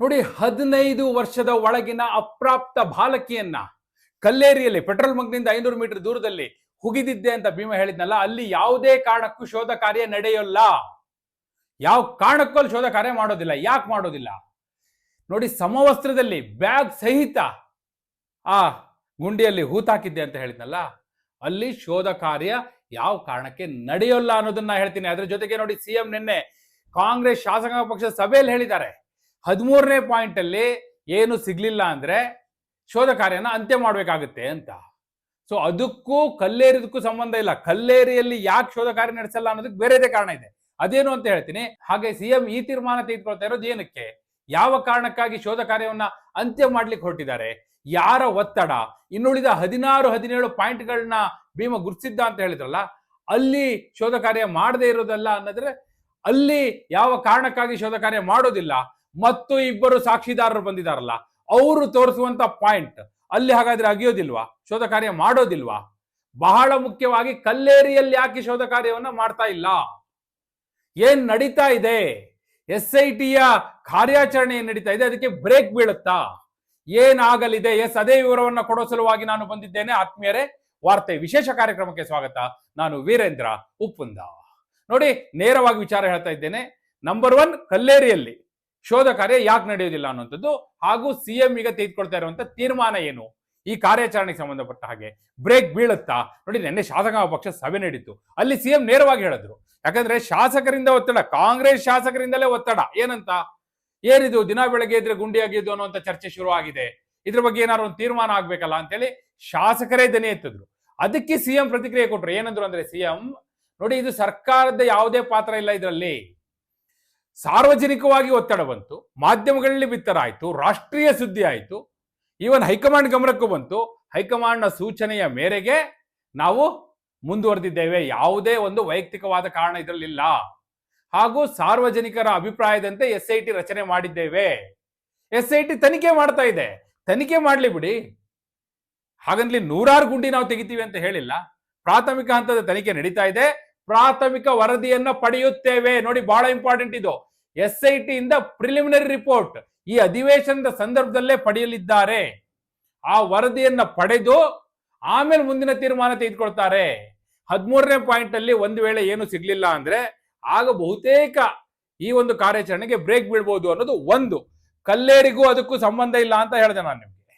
ನೋಡಿ ಹದಿನೈದು ವರ್ಷದ ಒಳಗಿನ ಅಪ್ರಾಪ್ತ ಬಾಲಕಿಯನ್ನ ಕಲ್ಲೇರಿಯಲ್ಲಿ ಪೆಟ್ರೋಲ್ ಬಂಕ್ನಿಂದ ಐನೂರು ಮೀಟರ್ ದೂರದಲ್ಲಿ ಹುಗಿದಿದ್ದೆ ಅಂತ ಭೀಮ ಹೇಳಿದ್ನಲ್ಲ, ಅಲ್ಲಿ ಯಾವುದೇ ಕಾರಣಕ್ಕೂ ಶೋಧ ಕಾರ್ಯ ನಡೆಯೋಲ್ಲ. ಯಾವ ಕಾರಣಕ್ಕೂ ಅಲ್ಲಿ ಶೋಧ ಕಾರ್ಯ ಮಾಡೋದಿಲ್ಲ, ಯಾಕೆ ಮಾಡೋದಿಲ್ಲ? ನೋಡಿ ಸಮವಸ್ತ್ರದಲ್ಲಿ ಬ್ಯಾಗ್ ಸಹಿತ ಆ ಗುಂಡಿಯಲ್ಲಿ ಹೂತಾಕಿದ್ದೆ ಅಂತ ಹೇಳಿದ್ನಲ್ಲ, ಅಲ್ಲಿ ಶೋಧ ಕಾರ್ಯ ಯಾವ ಕಾರಣಕ್ಕೆ ನಡೆಯೋಲ್ಲ ಅನ್ನೋದನ್ನ ಹೇಳ್ತೀನಿ. ಅದ್ರ ಜೊತೆಗೆ ನೋಡಿ ಸಿಎಂ ನಿನ್ನೆ ಕಾಂಗ್ರೆಸ್ ಶಾಸಕಾಂಗ ಪಕ್ಷದ ಸಭೆಯಲ್ಲಿ ಹೇಳಿದ್ದಾರೆ ಹದಿಮೂರನೇ ಪಾಯಿಂಟ್ ಅಲ್ಲಿ ಏನು ಸಿಗ್ಲಿಲ್ಲ ಅಂದ್ರೆ ಶೋಧ ಕಾರ್ಯನ ಅಂತ್ಯ ಮಾಡಬೇಕಾಗುತ್ತೆ ಅಂತ. ಸೊ ಅದಕ್ಕೂ ಕಲ್ಲೇರಿದಕ್ಕೂ ಸಂಬಂಧ ಇಲ್ಲ. ಕಲ್ಲೇರಿಯಲ್ಲಿ ಯಾಕೆ ಶೋಧ ಕಾರ್ಯ ನಡೆಸಲ್ಲ ಅನ್ನೋದಕ್ಕೆ ಬೇರೆದೇ ಕಾರಣ ಇದೆ. ಅದೇನು ಅಂತ ಹೇಳ್ತೀನಿ. ಹಾಗೆ ಸಿಎಂ ಈ ತೀರ್ಮಾನ ತೆಗೆದುಕೊಳ್ತಾ ಇರೋದು ಏನಕ್ಕೆ? ಯಾವ ಕಾರಣಕ್ಕಾಗಿ ಶೋಧ ಕಾರ್ಯವನ್ನ ಅಂತ್ಯ ಮಾಡ್ಲಿಕ್ಕೆ ಹೊರಟಿದ್ದಾರೆ? ಯಾರ ಒತ್ತಡ? ಇನ್ನುಳಿದ ಹದಿನಾರು, ಹದಿನೇಳು ಪಾಯಿಂಟ್ಗಳನ್ನ ಭೀಮ ಗುರುತಿಸಿದ್ದ ಅಂತ ಹೇಳಿದ್ರಲ್ಲ, ಅಲ್ಲಿ ಶೋಧ ಕಾರ್ಯ ಮಾಡದೇ ಇರೋದಲ್ಲ ಅನ್ನೋದ್ರೆ ಅಲ್ಲಿ ಯಾವ ಕಾರಣಕ್ಕಾಗಿ ಶೋಧ ಕಾರ್ಯ ಮಾಡೋದಿಲ್ಲ? ಮತ್ತು ಇಬ್ಬರು ಸಾಕ್ಷಿದಾರರು ಬಂದಿದಾರಲ್ಲ, ಅವರು ತೋರಿಸುವಂತ ಪಾಯಿಂಟ್ ಅಲ್ಲಿ ಹಾಗಾದ್ರೆ ಅಗಿಯೋದಿಲ್ವಾ? ಶೋಧ ಕಾರ್ಯ ಮಾಡೋದಿಲ್ವಾ? ಬಹಳ ಮುಖ್ಯವಾಗಿ ಕಲ್ಲೇರಿಯಲ್ಲಿ ಯಾಕೆ ಶೋಧ ಕಾರ್ಯವನ್ನ ಮಾಡ್ತಾ ಇಲ್ಲ? ಏನ್ ನಡೀತಾ ಇದೆ? ಎಸ್ ಐ ಟಿಯ ಕಾರ್ಯಾಚರಣೆ ಏನ್ ನಡೀತಾ ಇದೆ? ಅದಕ್ಕೆ ಬ್ರೇಕ್ ಬೀಳುತ್ತಾ? ಏನಾಗಲಿದೆ? ಎಸ್, ಅದೇ ವಿವರವನ್ನ ಕೊಡೋ ಸಲುವಾಗಿ ನಾನು ಬಂದಿದ್ದೇನೆ. ಆತ್ಮೀಯರೇ, ವಾರ್ತೆ ವಿಶೇಷ ಕಾರ್ಯಕ್ರಮಕ್ಕೆ ಸ್ವಾಗತ. ನಾನು ವೀರೇಂದ್ರ ಉಪ್ಪುಂದ. ನೋಡಿ, ನೇರವಾಗಿ ವಿಚಾರ ಹೇಳ್ತಾ ಇದ್ದೇನೆ. ನಂಬರ್ ಒನ್ ಕಲ್ಲೇರಿಯಲ್ಲಿ. ಶೋಧ ಕಾರ್ಯ ಯಾಕೆ ನಡೆಯೋದಿಲ್ಲ ಅನ್ನುವಂಥದ್ದು ಹಾಗೂ ಸಿಎಂ ಈಗ ತೆಗೆದುಕೊಳ್ತಾ ಇರುವಂತ ತೀರ್ಮಾನ ಏನು? ಈ ಕಾರ್ಯಾಚರಣೆಗೆ ಸಂಬಂಧಪಟ್ಟ ಹಾಗೆ ಬ್ರೇಕ್ ಬೀಳುತ್ತಾ? ನೋಡಿ, ನಿನ್ನೆ ಶಾಸಕಾಂಗ ಪಕ್ಷ ಸಭೆ ನಡೀತು ಅಲ್ಲಿ ಸಿಎಂ ನೇರವಾಗಿ ಹೇಳಿದ್ರು. ಯಾಕಂದ್ರೆ ಶಾಸಕರಿಂದ ಒತ್ತಡ, ಕಾಂಗ್ರೆಸ್ ಶಾಸಕರಿಂದಲೇ ಒತ್ತಡ. ಏನಂತ? ಏನಿದು? ದಿನ ಬೆಳಗ್ಗೆ ಇದ್ರೆ ಗುಂಡಿ ಆಗಿದ್ದು ಅನ್ನುವಂಥ ಚರ್ಚೆ ಶುರು ಆಗಿದೆ ಇದ್ರ ಬಗ್ಗೆ ಏನಾದ್ರು ಒಂದು ತೀರ್ಮಾನ ಆಗ್ಬೇಕಲ್ಲ ಅಂತೇಳಿ ಶಾಸಕರೇ ದನಿ ಎತ್ತಿದ್ರು. ಅದಕ್ಕೆ ಸಿಎಂ ಪ್ರತಿಕ್ರಿಯೆ ಕೊಟ್ರು. ಏನಂದ್ರು ಅಂದ್ರೆ ಸಿಎಂ ನೋಡಿ, ಇದು ಸರ್ಕಾರದ ಯಾವುದೇ ಪಾತ್ರ ಇಲ್ಲ ಇದರಲ್ಲಿ. ಸಾರ್ವಜನಿಕವಾಗಿ ಒತ್ತಡ ಬಂತು, ಮಾಧ್ಯಮಗಳಲ್ಲಿ ಬಿತ್ತರ ಆಯಿತು, ರಾಷ್ಟ್ರೀಯ ಸುದ್ದಿ ಆಯಿತು. ಈವನ್ ಹೈಕಮಾಂಡ್ ಗಮನಕ್ಕೂ ಬಂತು. ಹೈಕಮಾಂಡ್ನ ಸೂಚನೆಯ ಮೇರೆಗೆ ನಾವು ಮುಂದುವರೆದಿದ್ದೇವೆ. ಯಾವುದೇ ಒಂದು ವೈಯಕ್ತಿಕವಾದ ಕಾರಣ ಇದರಲ್ಲಿಲ್ಲ. ಹಾಗೂ ಸಾರ್ವಜನಿಕರ ಅಭಿಪ್ರಾಯದಂತೆ ಎಸ್ ಐ ಟಿ ರಚನೆ ಮಾಡಿದ್ದೇವೆ. ಎಸ್ ಐ ಟಿ ತನಿಖೆ ಮಾಡ್ತಾ ಇದೆ. ತನಿಖೆ ಮಾಡ್ಲಿ ಬಿಡಿ. ಹಾಗಂದ್ಲಿ ನೂರಾರು ಗುಂಡಿ ನಾವು ತೆಗಿತೀವಿ ಅಂತ ಹೇಳಿಲ್ಲ. ಪ್ರಾಥಮಿಕ ಹಂತದ ತನಿಖೆ ನಡೀತಾ ಇದೆ. ಪ್ರಾಥಮಿಕ ವರದಿಯನ್ನ ಪಡೆಯುತ್ತೇವೆ. ನೋಡಿ ಬಹಳ ಇಂಪಾರ್ಟೆಂಟ್ ಇದು. ಎಸ್ ಐ ಟಿ ಇಂದ ಪ್ರಿಲಿಮಿನರಿ ರಿಪೋರ್ಟ್ ಈ ಅಧಿವೇಶನದ ಸಂದರ್ಭದಲ್ಲೇ ಪಡೆಯಲಿದ್ದಾರೆ. ಆ ವರದಿಯನ್ನ ಪಡೆದು ಆಮೇಲೆ ಮುಂದಿನ ತೀರ್ಮಾನ ತೆಗೆದುಕೊಳ್ತಾರೆ. ಹದಿಮೂರನೇ ಪಾಯಿಂಟ್ ಅಲ್ಲಿ ಒಂದು ವೇಳೆ ಏನು ಸಿಗ್ಲಿಲ್ಲ ಅಂದ್ರೆ ಆಗ ಬಹುತೇಕ ಈ ಒಂದು ಕಾರ್ಯಾಚರಣೆಗೆ ಬ್ರೇಕ್ ಬೀಳ್ಬೋದು ಅನ್ನೋದು ಒಂದು. ಕಲ್ಲೇರಿಗೂ ಅದಕ್ಕೂ ಸಂಬಂಧ ಇಲ್ಲ ಅಂತ ಹೇಳಿದೆ ನಾನು ನಿಮಗೆ.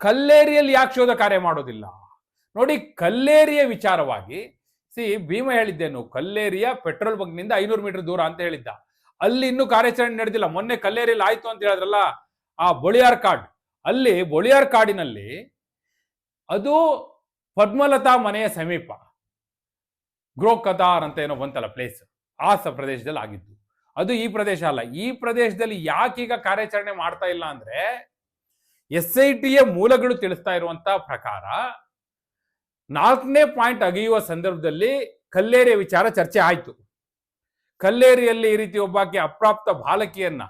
ಕಲ್ಲೇರಿಯಲ್ಲಿ ಯಾಕೆ ಶೋಧ ಕಾರ್ಯ ಮಾಡೋದಿಲ್ಲ? ನೋಡಿ ಕಲ್ಲೇರಿಯ ವಿಚಾರವಾಗಿ ಸಿ, ಭೀಮ ಹೇಳಿದ್ದೇನು, ಕಲ್ಲೇರಿಯ ಪೆಟ್ರೋಲ್ ಬಂಕ್ನಿಂದ ಐನೂರು ಮೀಟರ್ ದೂರ ಅಂತ ಹೇಳಿದ್ದ. ಅಲ್ಲಿ ಇನ್ನೂ ಕಾರ್ಯಾಚರಣೆ ನಡೆದಿಲ್ಲ. ಮೊನ್ನೆ ಕಲ್ಲೇರಿಯಲ್ಲಿ ಆಯ್ತು ಅಂತ ಹೇಳಿದ್ರಲ್ಲ, ಆ ಬೊಳಿಯಾರ್ ಕಾರ್ಡ್ ಅಲ್ಲಿ ಬೊಳಿಯಾರ್ ಕಾಡಿನಲ್ಲಿ ಅದು ಪದ್ಮಲತಾ ಮನೆಯ ಸಮೀಪ ಗ್ರೋಕತಾರ್ ಅಂತ ಏನೋ ಬಂತಲ್ಲ ಪ್ಲೇಸ್ ಆ ಸ ಪ್ರದೇಶದಲ್ಲಿ ಆಗಿದ್ದು. ಅದು ಈ ಪ್ರದೇಶ ಅಲ್ಲ. ಈ ಪ್ರದೇಶದಲ್ಲಿ ಯಾಕೀಗ ಕಾರ್ಯಾಚರಣೆ ಮಾಡ್ತಾ ಇಲ್ಲ ಅಂದ್ರೆ ಎಸ್ ಐ ಟಿಯ ಮೂಲಗಳು ತಿಳಿಸ್ತಾ ಇರುವಂತ ಪ್ರಕಾರ ನಾಲ್ಕನೇ ಪಾಯಿಂಟ್ ಅಗೆಯುವ ಸಂದರ್ಭದಲ್ಲಿ ಕಲ್ಲೇರಿಯ ವಿಚಾರ ಚರ್ಚೆ ಆಯಿತು. ಕಲ್ಲೇರಿಯಲ್ಲಿ ಈ ರೀತಿ ಒಬ್ಬಾಕೆ ಅಪ್ರಾಪ್ತ ಬಾಲಕಿಯನ್ನ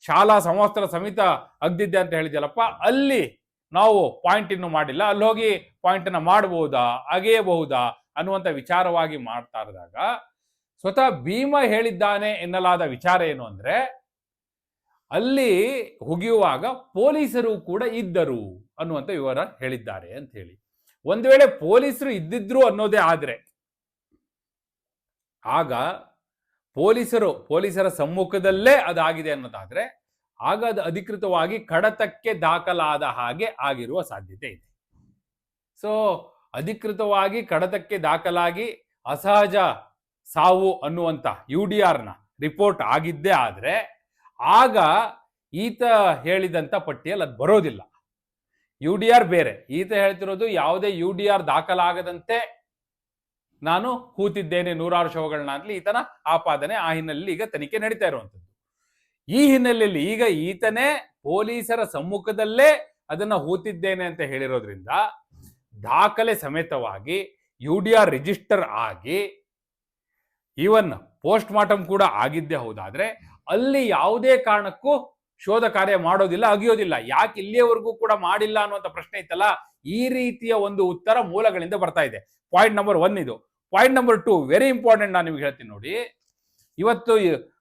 ಶಾಲಾ ಸಮವಸ್ತ್ರ ಸಮೇತ ಅಗ್ದಿದ್ದೆ ಅಂತ ಹೇಳಿದ್ಯಲ್ಲಪ್ಪ, ಅಲ್ಲಿ ನಾವು ಪಾಯಿಂಟ್ ಇನ್ನು ಮಾಡಿಲ್ಲ. ಅಲ್ಲಿ ಹೋಗಿ ಪಾಯಿಂಟ್ ಅನ್ನ ಮಾಡಬಹುದಾ ಅಗೆಯಬಹುದಾ ಅನ್ನುವಂಥ ವಿಚಾರವಾಗಿ ಮಾಡ್ತಾ ಇದ್ದಾಗ ಸ್ವತಃ ಭೀಮ ಹೇಳಿದ್ದಾನೆ ಎನ್ನಲಾದ ವಿಚಾರ ಏನು ಅಂದ್ರೆ, ಅಲ್ಲಿ ಹುಗಿಯುವಾಗ ಪೊಲೀಸರು ಕೂಡ ಇದ್ದರು ಅನ್ನುವಂಥ ವಿವರ ಹೇಳಿದ್ದಾರೆ ಅಂತ ಹೇಳಿ. ಒಂದು ವೇಳೆ ಪೊಲೀಸರು ಇದ್ದಿದ್ರು ಅನ್ನೋದೇ ಆದ್ರೆ, ಆಗ ಪೊಲೀಸರು, ಪೊಲೀಸರ ಸಮ್ಮುಖದಲ್ಲೇ ಅದಾಗಿದೆ ಅನ್ನೋದಾದ್ರೆ, ಆಗ ಅದು ಅಧಿಕೃತವಾಗಿ ಕಡತಕ್ಕೆ ದಾಖಲಾದ ಹಾಗೆ ಆಗಿರುವ ಸಾಧ್ಯತೆ ಇದೆ. ಸೊ ಅಧಿಕೃತವಾಗಿ ಕಡತಕ್ಕೆ ದಾಖಲಾಗಿ ಅಸಹಜ ಸಾವು ಅನ್ನುವಂಥ ಯು ಡಿ ಆರ್ನ ರಿಪೋರ್ಟ್ ಆಗಿದ್ದೇ ಆದ್ರೆ, ಆಗ ಈತ ಹೇಳಿದಂಥ ಪಟ್ಟಿಯಲ್ಲಿ ಅದು ಬರೋದಿಲ್ಲ. ಯು ಡಿ ಆರ್ ಬೇರೆ. ಈತ ಹೇಳ್ತಿರೋದು ಯಾವುದೇ ಯು ಡಿ ಆರ್ ದಾಖಲಾಗದಂತೆ ನಾನು ಕೂತಿದ್ದೇನೆ ನೂರಾರು ಶವಗಳನ್ನ ಅಂತಲಿ ಈತನ ಆಪಾದನೆ ಆ ಹಿನ್ನೆಲೆಯಲ್ಲಿ ಈಗ ತನಿಖೆ ನಡೀತಾ ಇರುವಂಥದ್ದು. ಈ ಹಿನ್ನೆಲೆಯಲ್ಲಿ ಈಗ ಈತನೇ ಪೊಲೀಸರ ಸಮ್ಮುಖದಲ್ಲೇ ಅದನ್ನ ಹೂತಿದ್ದೇನೆ ಅಂತ ಹೇಳಿರೋದ್ರಿಂದ ದಾಖಲೆ ಸಮೇತವಾಗಿ ಯು ಡಿ ಆರ್ ರಿಜಿಸ್ಟರ್ ಆಗಿ ಈವನ್ ಪೋಸ್ಟ್ ಮಾರ್ಟಮ್ ಕೂಡ ಆಗಿದ್ದೇ ಹೌದಾದ್ರೆ ಅಲ್ಲಿ ಯಾವುದೇ ಕಾರಣಕ್ಕೂ ಶೋಧ ಕಾರ್ಯ ಮಾಡೋದಿಲ್ಲ, ಅಗಿಯೋದಿಲ್ಲ. ಯಾಕೆ ಇಲ್ಲಿಯವರೆಗೂ ಕೂಡ ಮಾಡಿಲ್ಲ ಅನ್ನುವಂಥ ಪ್ರಶ್ನೆ ಇತ್ತಲ್ಲ? ಈ ರೀತಿಯ ಒಂದು ಉತ್ತರ ಮೂಲಗಳಿಂದ ಬರ್ತಾ ಇದೆ. ಪಾಯಿಂಟ್ ನಂಬರ್ ಒನ್ ಇದು. Point number two very important ನಾನು ನಿಮ್ಗೆ ಹೇಳ್ತೀನಿ ನೋಡಿ. ಇವತ್ತು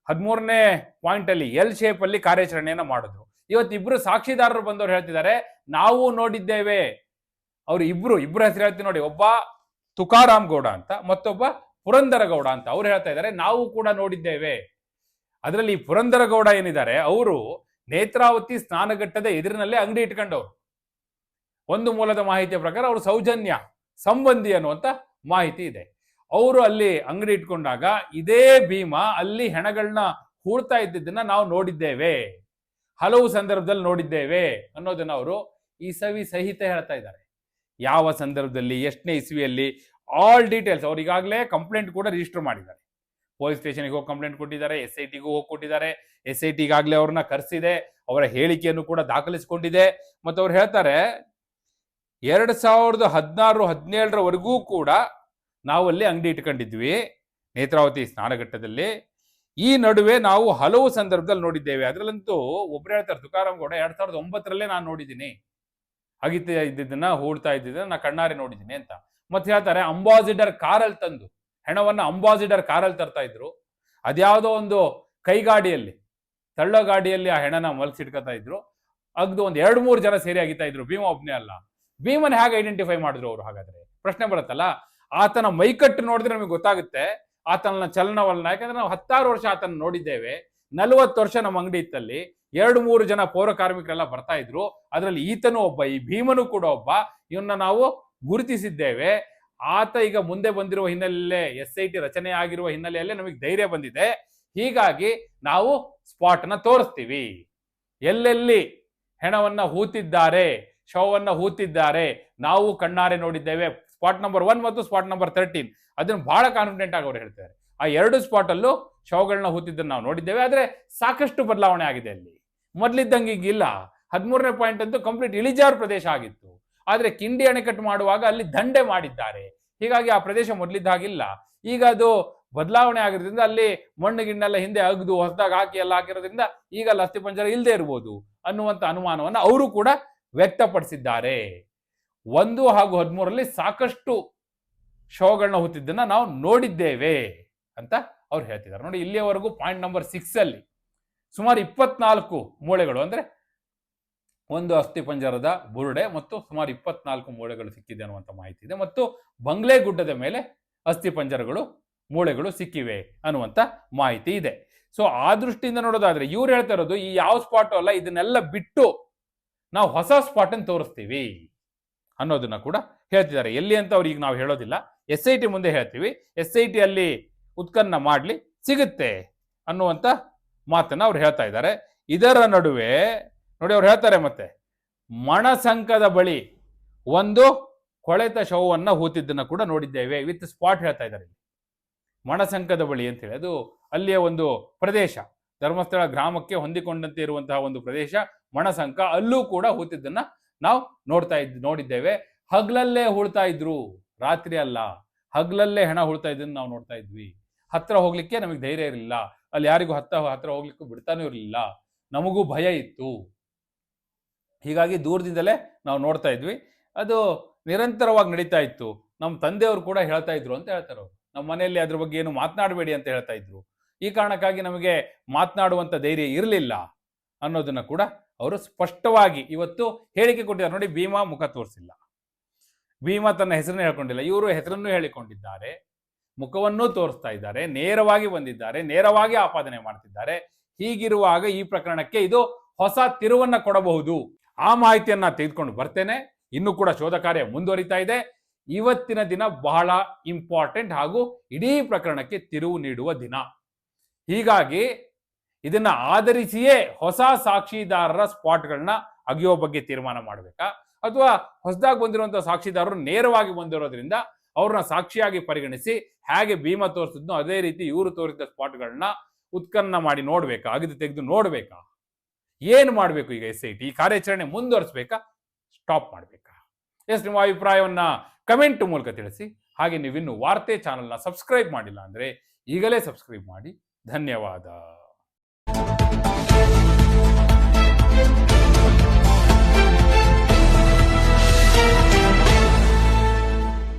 ಹದಿಮೂರನೇ ಪಾಯಿಂಟ್ ಅಲ್ಲಿ ಎಲ್ ಶೇಪ್ ಅಲ್ಲಿ ಕಾರ್ಯಾಚರಣೆಯನ್ನ ಮಾಡಿದ್ರು. ಇವತ್ತು ಇಬ್ರು ಸಾಕ್ಷಿದಾರರು ಬಂದವರು ಹೇಳ್ತಿದ್ದಾರೆ, ನಾವು ನೋಡಿದ್ದೇವೆ. ಅವ್ರು ಇಬ್ರು ಇಬ್ರು ಹೆಸರು ಹೇಳ್ತೀನಿ ನೋಡಿ. ಒಬ್ಬ ತುಕಾರಾಮ್ ಗೌಡ ಅಂತ, ಮತ್ತೊಬ್ಬ ಪುರಂದರ ಗೌಡ ಅಂತ. ಅವ್ರು ಹೇಳ್ತಾ ಇದ್ದಾರೆ, ನಾವು ಕೂಡ ನೋಡಿದ್ದೇವೆ. ಅದರಲ್ಲಿ ಪುರಂದರ ಗೌಡ ಏನಿದ್ದಾರೆ, ಅವರು ನೇತ್ರಾವತಿ ಸ್ನಾನಘಟ್ಟದ ಎದುರಿನಲ್ಲೇ ಅಂಗಡಿ ಇಟ್ಕೊಂಡವ್ರು. ಒಂದು ಮೂಲದ ಮಾಹಿತಿಯ ಪ್ರಕಾರ ಅವರು ಸೌಜನ್ಯ ಸಂಬಂಧಿ ಅನ್ನುವಂತ ಮಾಹಿತಿ ಇದೆ. ಅವರು ಅಲ್ಲಿ ಅಂಗಡಿ ಇಟ್ಕೊಂಡಾಗ ಇದೇ ಭೀಮ ಅಲ್ಲಿ ಹೆಣಗಳನ್ನ ಹೂಡ್ತಾ ಇದ್ದಿದ್ದನ್ನ ನಾವು ನೋಡಿದ್ದೇವೆ. ಹಲವು ಸಂದರ್ಭದಲ್ಲಿ ನೋಡಿದ್ದೇವೆ ಅನ್ನೋದನ್ನ ಅವರು ಈ ಸವಿ ಸಹಿತ ಹೇಳ್ತಾ ಇದ್ದಾರೆ. ಯಾವ ಸಂದರ್ಭದಲ್ಲಿ, ಎಷ್ಟನೇ ಇಸವಿಯಲ್ಲಿ ಆಲ್ ಡೀಟೇಲ್ಸ್ ಅವ್ರು ಈಗಾಗಲೇ ಕಂಪ್ಲೇಂಟ್ ಕೂಡ ರಿಜಿಸ್ಟರ್ ಮಾಡಿದ್ದಾರೆ. ಪೊಲೀಸ್ ಸ್ಟೇಷನ್ಗೆ ಹೋಗಿ ಕಂಪ್ಲೇಂಟ್ ಕೊಟ್ಟಿದ್ದಾರೆ ಎಸ್ ಐ ಟಿಗೂ ಹೋಗಿ ಕೊಟ್ಟಿದ್ದಾರೆ. ಎಸ್ ಐ ಟಿಗಾಗ್ಲೇ ಅವ್ರನ್ನ ಕರೆಸಿದೆ, ಅವರ ಹೇಳಿಕೆಯನ್ನು ಕೂಡ ದಾಖಲಿಸಿಕೊಂಡಿದೆ. ಮತ್ತು ಅವ್ರು ಹೇಳ್ತಾರೆ, ಎರಡು ಸಾವಿರದ ಹದಿನಾರು, ಹದಿನೇಳರವರೆಗೂ ಕೂಡ ನಾವು ಅಲ್ಲಿ ಅಂಗಡಿ ಇಟ್ಕೊಂಡಿದ್ವಿ, ನೇತ್ರಾವತಿ ಸ್ನಾನಘಟ್ಟದಲ್ಲಿ. ಈ ನಡುವೆ ನಾವು ಹಲವು ಸಂದರ್ಭದಲ್ಲಿ ನೋಡಿದ್ದೇವೆ. ಅದರಲ್ಲಂತೂ ಒಬ್ರು ಹೇಳ್ತಾರೆ, ತುಕಾರಾಮ್ ಗೌಡ, ಎರಡ್ ಸಾವಿರದ ಒಂಬತ್ತರಲ್ಲೇ ನಾನು ನೋಡಿದ್ದೀನಿ. ಅಗಿತ ಇದ್ದಿದ್ದನ್ನ ಹೂಡ್ತಾ ಇದ್ದಿದ್ದನ್ನ, ನಾ ಕಣ್ಣಾರೆ ನೋಡಿದ್ದೀನಿ ಅಂತ. ಮತ್ತೆ ಹೇಳ್ತಾರೆ, ಅಂಬಾಸಿಡರ್ ಕಾರಲ್ಲಿ ತಂದು. ಹೆಣವನ್ನ ಅಂಬಾಸಿಡರ್ ಕಾರಲ್ಲಿ ತರ್ತಾ ಇದ್ರು. ಅದ್ಯಾವುದೋ ಒಂದು ಕೈಗಾಡಿಯಲ್ಲಿ ತಳ್ಳೋ ಗಾಡಿಯಲ್ಲಿ ಆ ಹೆಣನ ಮಲಗಿಸಿಡ್ಕೊತಾ ಇದ್ರು. ಅಗ್ದು ಒಂದು ಎರಡು ಮೂರು ಜನ ಸೇರಿ ಆಗಿತಾ ಇದ್ರು. ಭೀಮ ಒಬ್ನೇ ಅಲ್ಲ. ಭೀಮನ್ ಹೇಗೆ ಐಡೆಂಟಿಫೈ ಮಾಡಿದ್ರು ಅವರು ಹಾಗಾದ್ರೆ? ಪ್ರಶ್ನೆ ಬರುತ್ತಲ್ಲ? ಆತನ ಮೈಕಟ್ಟು ನೋಡಿದ್ರೆ ನಮಗೆ ಗೊತ್ತಾಗುತ್ತೆ. ಆತನ ಚಲನವಲನ, ಯಾಕಂದ್ರೆ ನಾವು ಹತ್ತಾರು ವರ್ಷ ಆತನ ನೋಡಿದ್ದೇವೆ. ನಲವತ್ತು ವರ್ಷ ನಮ್ಮ ಅಂಗಡಿ ಇತ್ತಲ್ಲಿ. ಎರಡು ಮೂರು ಜನ ಪೌರ ಕಾರ್ಮಿಕರೆಲ್ಲ ಬರ್ತಾ ಇದ್ರು. ಅದರಲ್ಲಿ ಈತನೂ ಒಬ್ಬ, ಈ ಭೀಮನು ಕೂಡ ಒಬ್ಬ. ಇವನ್ನ ನಾವು ಗುರುತಿಸಿದ್ದೇವೆ. ಆತ ಈಗ ಮುಂದೆ ಬಂದಿರುವ ಹಿನ್ನೆಲೆಯಲ್ಲೇ ಎಸ್ ಐ ಟಿ ರಚನೆ ಆಗಿರುವ ಹಿನ್ನೆಲೆಯಲ್ಲೇ ನಮಗೆ ಧೈರ್ಯ ಬಂದಿದೆ. ಹೀಗಾಗಿ ನಾವು ಸ್ಪಾಟ್ನ ತೋರಿಸ್ತೀವಿ. ಎಲ್ಲೆಲ್ಲಿ ಹೆಣವನ್ನ ಹೂತಿದ್ದಾರೆ, ಶವವನ್ನ ಹೂತಿದ್ದಾರೆ, ನಾವು ಕಣ್ಣಾರೆ ನೋಡಿದ್ದೇವೆ. ಸ್ಪಾಟ್ ನಂಬರ್ ಒನ್ ಮತ್ತು ಸ್ಪಾಟ್ ನಂಬರ್ ತರ್ಟೀನ್ ಅದನ್ನು ಬಹಳ ಕಾನ್ಫಿಡೆಂಟ್ ಆಗಿ ಅವ್ರು ಹೇಳ್ತಾರೆ. ಆ ಎರಡು ಸ್ಪಾಟ್ ಅಲ್ಲೂ ಶವಗಳನ್ನ ಹೂತಿದ್ದನ್ನು ನಾವು ನೋಡಿದ್ದೇವೆ. ಆದ್ರೆ ಸಾಕಷ್ಟು ಬದಲಾವಣೆ ಆಗಿದೆ ಅಲ್ಲಿ. ಮೊದ್ಲಿದ್ದಂಗೆ ಈಗಿಲ್ಲ ಹದಿಮೂರನೇ ಪಾಯಿಂಟ್ ಅಂತೂ ಕಂಪ್ಲೀಟ್ ಇಳಿಜಾರು ಪ್ರದೇಶ ಆಗಿತ್ತು. ಆದ್ರೆ ಕಿಂಡಿ ಅಣೆಕಟ್ಟು ಮಾಡುವಾಗ ಅಲ್ಲಿ ದಂಡೆ ಮಾಡಿದ್ದಾರೆ. ಹೀಗಾಗಿ ಆ ಪ್ರದೇಶ ಮೊದಲಿದ್ದಾಗಿಲ್ಲ ಈಗ ಅದು ಬದಲಾವಣೆ ಆಗಿರೋದ್ರಿಂದ ಅಲ್ಲಿ ಮಣ್ಣು ಗಿಣ್ಣೆಲ್ಲ ಹಿಂದೆ ಅಗ್ದು, ಹೊಸದಾಗಿ ಹಾಕಿ ಎಲ್ಲ ಹಾಕಿರೋದ್ರಿಂದ ಈಗ ಅಲ್ಲಿ ಅಸ್ಥಿಪಂಜರ ಇಲ್ಲದೆ ಇರ್ಬೋದು ಅನ್ನುವಂತ ಅನುಮಾನವನ್ನು ಅವರು ಕೂಡ ವ್ಯಕ್ತಪಡಿಸಿದ್ದಾರೆ. ಒಂದು ಹಾಗೂ ಹದಿಮೂರರಲ್ಲಿ ಸಾಕಷ್ಟು ಶವಗಳನ್ನ ಹುತ್ತಿದ್ದನ್ನ ನಾವು ನೋಡಿದ್ದೇವೆ ಅಂತ ಅವ್ರು ಹೇಳ್ತಿದ್ದಾರೆ. ನೋಡಿ ಇಲ್ಲಿಯವರೆಗೂ ಪಾಯಿಂಟ್ ನಂಬರ್ ಸಿಕ್ಸ್ ಅಲ್ಲಿ ಸುಮಾರು ಇಪ್ಪತ್ನಾಲ್ಕು ಮೂಳೆಗಳು ಅಂದ್ರೆ ಒಂದು ಅಸ್ಥಿಪಂಜರದ ಬುರುಡೆ ಮತ್ತು ಸುಮಾರು ಇಪ್ಪತ್ನಾಲ್ಕು ಮೂಳೆಗಳು ಸಿಕ್ಕಿದೆ ಅನ್ನುವಂಥ ಮಾಹಿತಿ ಇದೆ. ಮತ್ತು ಬಂಗ್ಲೆ ಗುಡ್ಡದ ಮೇಲೆ ಅಸ್ಥಿಪಂಜರಗಳು ಮೂಳೆಗಳು ಸಿಕ್ಕಿವೆ ಅನ್ನುವಂಥ ಮಾಹಿತಿ ಇದೆ. ಸೊ ಆ ದೃಷ್ಟಿಯಿಂದ ನೋಡೋದಾದ್ರೆ ಇವ್ರು ಹೇಳ್ತಾ ಇರೋದು ಈ ಯಾವ ಸ್ಪಾಟು ಅಲ್ಲ, ಇದನ್ನೆಲ್ಲ ಬಿಟ್ಟು ನಾವು ಹೊಸ ಸ್ಪಾಟ್ ಅನ್ನು ತೋರಿಸ್ತೀವಿ ಅನ್ನೋದನ್ನ ಕೂಡ ಹೇಳ್ತಿದ್ದಾರೆ. ಎಲ್ಲಿ ಅಂತ ಅವ್ರಿಗೆ ನಾವು ಹೇಳೋದಿಲ್ಲ. ಎಸ್ ಐ ಟಿ ಮುಂದೆ ಹೇಳ್ತೀವಿ. ಎಸ್ ಐ ಟಿ ಅಲ್ಲಿ ಮಾಡಲಿ ಮಾಡ್ಲಿ ಸಿಗುತ್ತೆ ಅನ್ನುವಂಥ ಮಾತನ್ನ ಅವ್ರು ಹೇಳ್ತಾ ಇದ್ದಾರೆ. ಇದರ ನಡುವೆ ನೋಡಿ ಅವ್ರು ಹೇಳ್ತಾರೆ ಮತ್ತೆ, ಮಣಸಂಕದ ಬಳಿ ಒಂದು ಕೊಳೆತ ಶವವನ್ನ ಹೂತಿದ್ದನ್ನು ಕೂಡ ನೋಡಿದ್ದೇವೆ. ವಿತ್ ಸ್ಪಾಟ್ ಹೇಳ್ತಾ ಇದ್ದಾರೆ. ಮಣಸಂಕದ ಬಳಿ ಅಂತ ಹೇಳಿ, ಅದು ಅಲ್ಲಿಯ ಒಂದು ಪ್ರದೇಶ, ಧರ್ಮಸ್ಥಳ ಗ್ರಾಮಕ್ಕೆ ಹೊಂದಿಕೊಂಡಂತೆ ಇರುವಂತಹ ಒಂದು ಪ್ರದೇಶ, ಮಣಸಂಕ, ಅಲ್ಲೂ ಕೂಡ ಹೂತಿದ್ದನ್ನ ನಾವು ನೋಡ್ತಾ ಇದ್, ನೋಡಿದ್ದೇವೆ. ಹಗ್ಲಲ್ಲೇ ಹೂಳ್ತಾ ಇದ್ರು, ರಾತ್ರಿ ಅಲ್ಲ, ಹಗ್ಲಲ್ಲೇ ಹೆಣ ಹೂಳ್ತಾ ಇದ್ದನ್ನು ನಾವು ನೋಡ್ತಾ ಇದ್ವಿ. ಹತ್ರ ಹೋಗ್ಲಿಕ್ಕೆ ನಮಗೆ ಧೈರ್ಯ ಇರಲಿಲ್ಲ, ಅಲ್ಲಿ ಯಾರಿಗೂ ಹತ್ತ, ಹತ್ರ ಹೋಗ್ಲಿಕ್ಕೂ ಬಿಡ್ತಾನೂ ಇರಲಿಲ್ಲ, ನಮಗೂ ಭಯ ಇತ್ತು. ಹೀಗಾಗಿ ದೂರದಿಂದಲೇ ನಾವು ನೋಡ್ತಾ ಇದ್ವಿ. ಅದು ನಿರಂತರವಾಗಿ ನಡೀತಾ ಇತ್ತು. ನಮ್ಮ ತಂದೆಯವರು ಕೂಡ ಹೇಳ್ತಾ ಇದ್ರು ಅಂತ ಹೇಳ್ತಾರೆ ನಮ್ಮ ಮನೆಯಲ್ಲಿ ಅದ್ರ ಬಗ್ಗೆ ಏನು ಮಾತನಾಡಬೇಡಿ ಅಂತ ಹೇಳ್ತಾ ಇದ್ರು. ಈ ಕಾರಣಕ್ಕಾಗಿ ನಮಗೆ ಮಾತನಾಡುವಂಥ ಧೈರ್ಯ ಇರಲಿಲ್ಲ ಅನ್ನೋದನ್ನ ಕೂಡ ಅವರು ಸ್ಪಷ್ಟವಾಗಿ ಇವತ್ತು ಹೇಳಿಕೆ ಕೊಟ್ಟಿದ್ದಾರೆ. ನೋಡಿ, ಭೀಮಾ ಮುಖ ತೋರಿಸಿಲ್ಲ. ಭೀಮಾ ತನ್ನ ಹೆಸರನ್ನು ಹೇಳ್ಕೊಂಡಿಲ್ಲ. ಇವರು ಹೆಸರನ್ನು ಹೇಳಿಕೊಂಡಿದ್ದಾರೆ. ಮುಖವನ್ನೂ ತೋರಿಸ್ತಾ ಇದ್ದಾರೆ. ನೇರವಾಗಿ ಬಂದಿದ್ದಾರೆ. ನೇರವಾಗಿ ಆಪಾದನೆ ಮಾಡ್ತಿದ್ದಾರೆ. ಹೀಗಿರುವಾಗ ಈ ಪ್ರಕರಣಕ್ಕೆ ಇದು ಹೊಸ ತಿರುವನ್ನ ಕೊಡಬಹುದು. ಆ ಮಾಹಿತಿಯನ್ನು ತೆಗೆದುಕೊಂಡು ಬರ್ತೇನೆ. ಇನ್ನು ಕೂಡ ಶೋಧ ಕಾರ್ಯ ಮುಂದುವರಿತಾ ಇದೆ. ಇವತ್ತಿನ ದಿನ ಬಹಳ ಇಂಪಾರ್ಟೆಂಟ್ ಹಾಗೂ ಇಡೀ ಪ್ರಕರಣಕ್ಕೆ ತಿರುವು ನೀಡುವ ದಿನ. ಹೀಗಾಗಿ ಇದನ್ನ ಆಧರಿಸಿಯೇ ಹೊಸ ಸಾಕ್ಷಿದಾರರ ಸ್ಪಾಟ್ಗಳನ್ನ ಅಗಿಯೋ ಬಗ್ಗೆ ತೀರ್ಮಾನ ಮಾಡಬೇಕಾ? ಅಥವಾ ಹೊಸದಾಗಿ ಬಂದಿರುವಂತಹ ಸಾಕ್ಷಿದಾರರು ನೇರವಾಗಿ ಬಂದಿರೋದ್ರಿಂದ ಅವ್ರನ್ನ ಸಾಕ್ಷಿಯಾಗಿ ಪರಿಗಣಿಸಿ ಹೇಗೆ ಭೀಮ ತೋರಿಸಿದ್ನೋ ಅದೇ ರೀತಿ ಇವರು ತೋರಿಸಿದ ಸ್ಪಾಟ್ಗಳನ್ನ ಉತ್ಖನ್ನ ಮಾಡಿ ನೋಡ್ಬೇಕಾ? ಅಗಿದು ತೆಗೆದು ನೋಡ್ಬೇಕಾ? ಏನು ಮಾಡಬೇಕು ಈಗ ಎಸ್ ಐ ಟಿ ಕಾರ್ಯಾಚರಣೆ ಮುಂದುವರಿಸಬೇಕಾ? ಸ್ಟಾಪ್ ಮಾಡಬೇಕಾ? ಎಸ್, ನಿಮ್ಮ ಅಭಿಪ್ರಾಯವನ್ನ ಕಮೆಂಟ್ ಮೂಲಕ ತಿಳಿಸಿ. ಹಾಗೆ ನೀವಿನ್ನು ವಾರ್ತೆ ಚಾನಲ್ನ ಸಬ್ಸ್ಕ್ರೈಬ್ ಮಾಡಿಲ್ಲ ಅಂದ್ರೆ ಈಗಲೇ ಸಬ್ಸ್ಕ್ರೈಬ್ ಮಾಡಿ. ಧನ್ಯವಾದ.